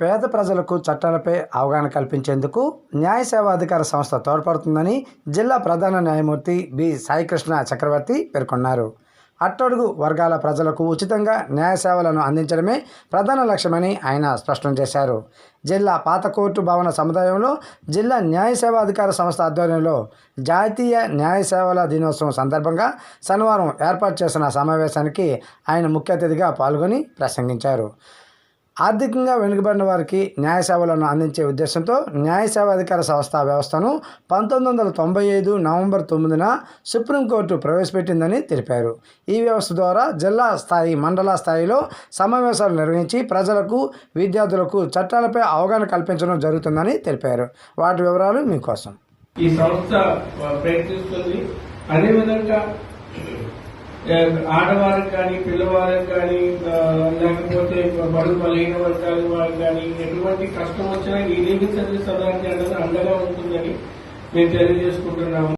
పేద ప్రజలకు చట్టాలపై అవగాహన కల్పించేందుకు న్యాయ సేవాధికార సంస్థ తోడ్పడుతుందని జిల్లా ప్రధాన న్యాయమూర్తి బి. సాయికృష్ణ చక్రవర్తి పేర్కొన్నారు. అట్టడుగు వర్గాల ప్రజలకు ఉచితంగా న్యాయ సేవలను అందించడమే ప్రధాన లక్ష్యమని ఆయన స్పష్టం చేశారు. జిల్లా పాత కోర్టు భవన సముదాయంలో జిల్లా న్యాయ సేవాధికార సంస్థ ఆధ్వర్యంలో జాతీయ న్యాయ సేవల దినోత్సవం సందర్భంగా శనివారం ఏర్పాటు చేసిన సమావేశానికి ఆయన ముఖ్య అతిథిగా పాల్గొని ప్రసంగించారు. ఆర్థికంగా వెనుకబడిన వారికి న్యాయ సేవలను అందించే ఉద్దేశంతో న్యాయ సేవాధికార సంస్థ వ్యవస్థను పంతొమ్మిది వందల తొంభై ఐదు నవంబర్ తొమ్మిదిన సుప్రీంకోర్టు ప్రవేశపెట్టిందని తెలిపారు. ఈ వ్యవస్థ ద్వారా జిల్లా స్థాయి మండల స్థాయిలో సమావేశాలు నిర్వహించి ప్రజలకు విద్యార్థులకు చట్టాలపై అవగాహన కల్పించడం జరుగుతుందని తెలిపారు. వాటి వివరాలు మీకోసం. ఈ సంస్థ ప్రయత్నిస్తుంది. అదేవిధంగా ఆడవారికి కానీ పిల్లవారికి కానీ లేకపోతే బడుగు బలహీన వర్గాల వారికి కానీ ఎటువంటి కష్టం వచ్చినా ఈ లీగల్ సర్వీస్ అథారిటీ అనేది అండగా ఉంటుందని మేము తెలియజేసుకుంటున్నాము.